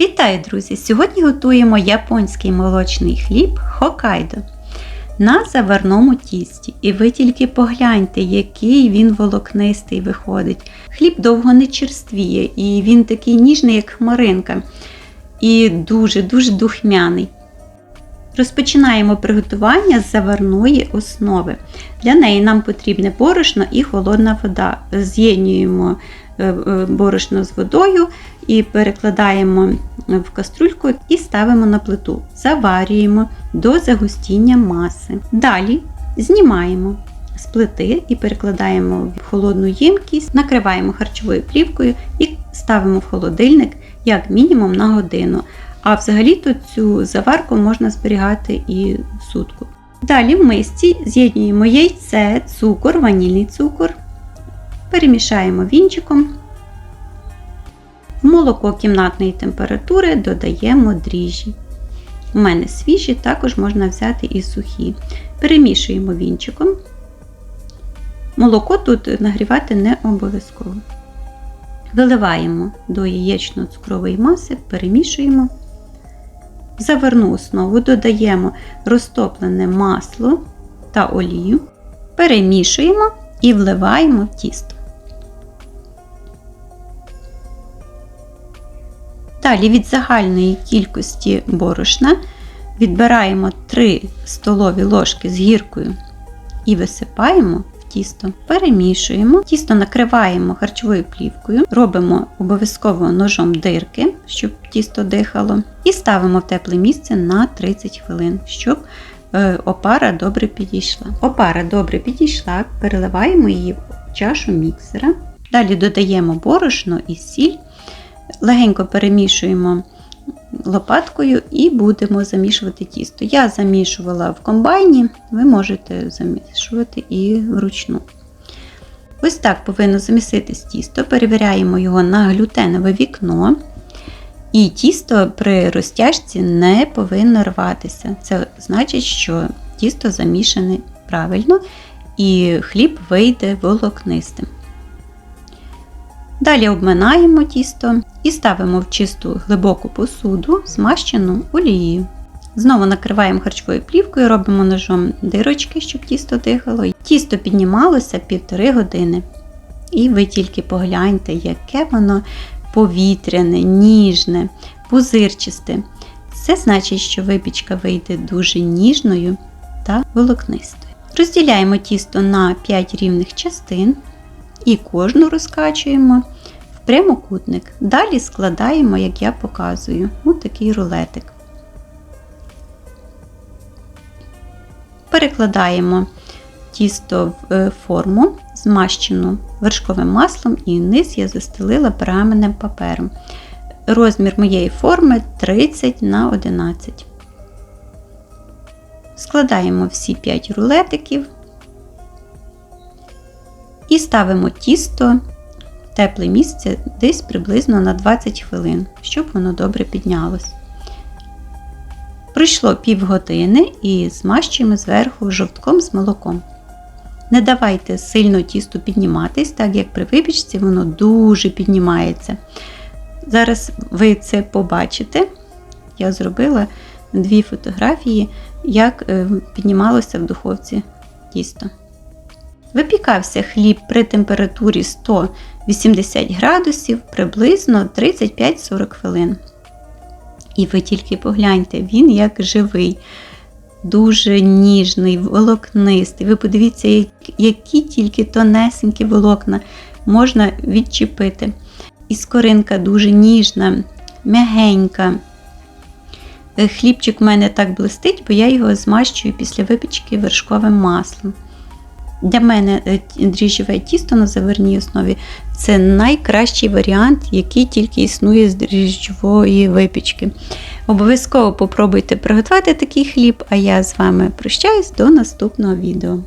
Вітаю, друзі! Сьогодні готуємо японський молочний хліб Хокайдо на заварному тісті. І ви тільки погляньте, який він волокнистий виходить. Хліб довго не черствіє, і він такий ніжний, як хмаринка, і дуже-дуже духмяний. Розпочинаємо приготування з заварної основи. Для неї нам потрібне борошно і холодна вода. З'єднуємо е, борошно з водою і перекладаємо в каструльку і ставимо на плиту. Заварюємо до загустіння маси. Далі знімаємо з плити і перекладаємо в холодну ємкість, накриваємо харчовою плівкою і ставимо в холодильник як мінімум на годину. А взагалі-то цю заварку можна зберігати і сутку. Далі в мисці з'єднуємо яйце, цукор, ванільний цукор, перемішаємо вінчиком. В молоко кімнатної температури додаємо дріжджі. У мене свіжі, також можна взяти і сухі. Перемішуємо вінчиком. Молоко тут нагрівати не обов'язково. Виливаємо до яєчно-цукрової маси, перемішуємо. В заварну основу додаємо розтоплене масло та олію, перемішуємо і вливаємо в тісто. Далі від загальної кількості борошна відбираємо 3 столові ложки з гіркою і висипаємо в тісто, перемішуємо, тісто накриваємо харчовою плівкою, робимо обов'язково ножом дирки, щоб тісто дихало, і ставимо в тепле місце на 30 хвилин, щоб е, опара добре підійшла. Опара добре підійшла, переливаємо її в чашу міксера. Далі додаємо борошно і сіль легенько перемішуємо лопаткою і будемо замішувати тісто. Я замішувала в комбайні, ви можете замішувати і вручну. Ось так повинно заміситись тісто, перевіряємо його на глютенове вікно. І тісто при розтяжці не повинно рватися. Це значить, що тісто замішане правильно і хліб вийде волокнистим. Далі обминаємо тісто і ставимо в чисту глибоку посуду, змащену олією. Знову накриваємо харчовою плівкою, робимо ножом дирочки, щоб тісто дихало. Тісто піднімалося півтори години. І ви тільки погляньте, яке воно повітряне, ніжне, пузирчисте. Це значить, що випічка вийде дуже ніжною та волокнистою. Розділяємо тісто на 5 рівних частин і кожну розкачуємо прямокутник. Далі складаємо, як я показую, у такий рулетик. Перекладаємо тісто в е, форму, змащену вершковим маслом, і низ я застелила пергаменним папером. Розмір моєї форми 30 на 11. Складаємо всі 5 рулетиків і ставимо тісто тепле місце десь приблизно на 20 хвилин, щоб воно добре піднялось. Пройшло півгодини і змащуємо зверху жовтком з молоком. Не давайте сильно тісту підніматись, так як при випічці воно дуже піднімається. Зараз ви це побачите. Я зробила дві фотографії, як е, піднімалося в духовці тісто. Випікався хліб при температурі 180 градусів приблизно 35-40 хвилин. І ви тільки погляньте, він як живий, дуже ніжний, волокнистий. Ви подивіться, які тільки тонесенькі волокна можна відчепити. І скоринка дуже ніжна, м'ягенька. Хлібчик у мене так блистить, бо я його змащую після випічки вершковим маслом. Для мене е, дріжджове тісто на заверній основі це найкращий варіант, який тільки існує з дріжджової випічки. Обов'язково попробуйте приготувати такий хліб, а я з вами прощаюсь до наступного відео.